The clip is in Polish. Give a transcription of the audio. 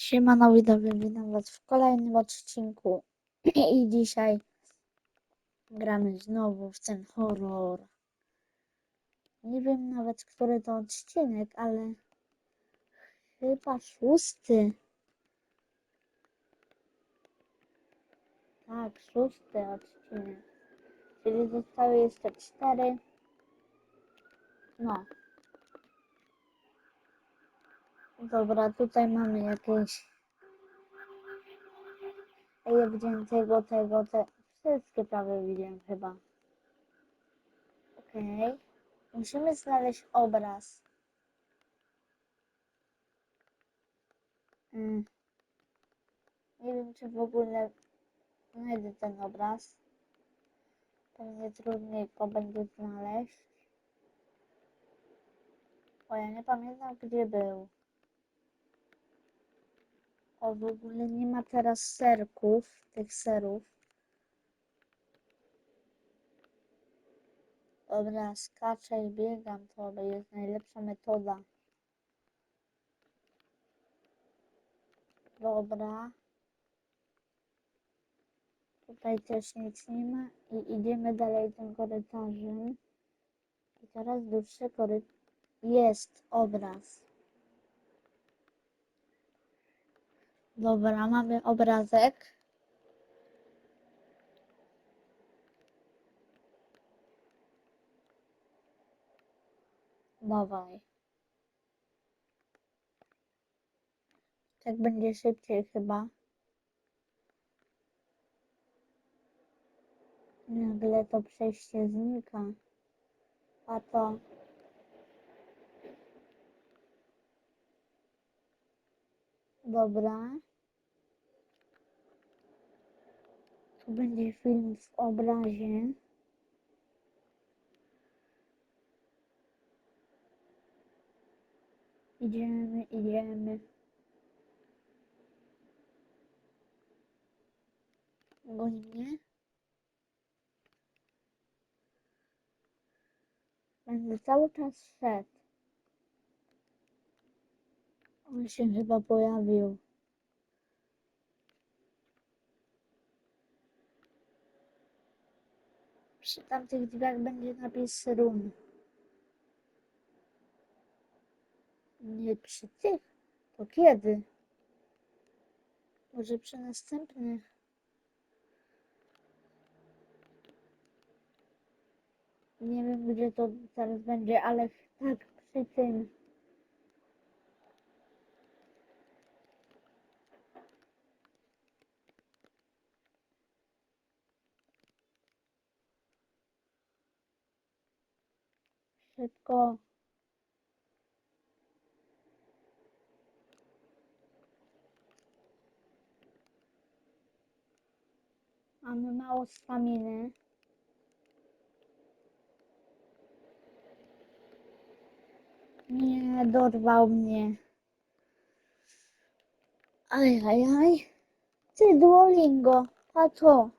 Siemano widzowie, witam was w kolejnym odcinku i dzisiaj gramy znowu w ten horror. Nie wiem nawet, który to odcinek, ale chyba szósty. Tak, szósty odcinek. Czyli zostały jeszcze cztery. No. Dobra, tutaj mamy jakieś ja widziałem tego, tego, te. Wszystkie prawie widziałem chyba. Okej. Musimy znaleźć obraz. Mm. Nie wiem, czy w ogóle znajdę ten obraz. Pewnie trudniej go będzie znaleźć. O, ja nie pamiętam, gdzie był. O, w ogóle nie ma teraz serków, tych serów. Dobra, skaczę i biegam, to jest najlepsza metoda. Dobra. Tutaj też nic nie ma i idziemy dalej tym korytarzem. I teraz dłuższy korytarz. Jest obraz. Dobra, mamy obrazek. Dawaj. Tak będzie szybciej chyba. Nagle to przejście znika. A to... Dobra. Będzie film w obrazie. Idziemy, idziemy. Goni mnie. Będę cały czas szedł. On się chyba pojawił. Przy tamtych drzwiach będzie napis room. Nie przy tych? To kiedy? Może przy następnych? Nie wiem, gdzie to teraz będzie, ale tak, przy tym. Szybko. Mamy mało staminy. Nie, dorwał mnie. Aj, aj, aj. Ty, Duolingo. A co?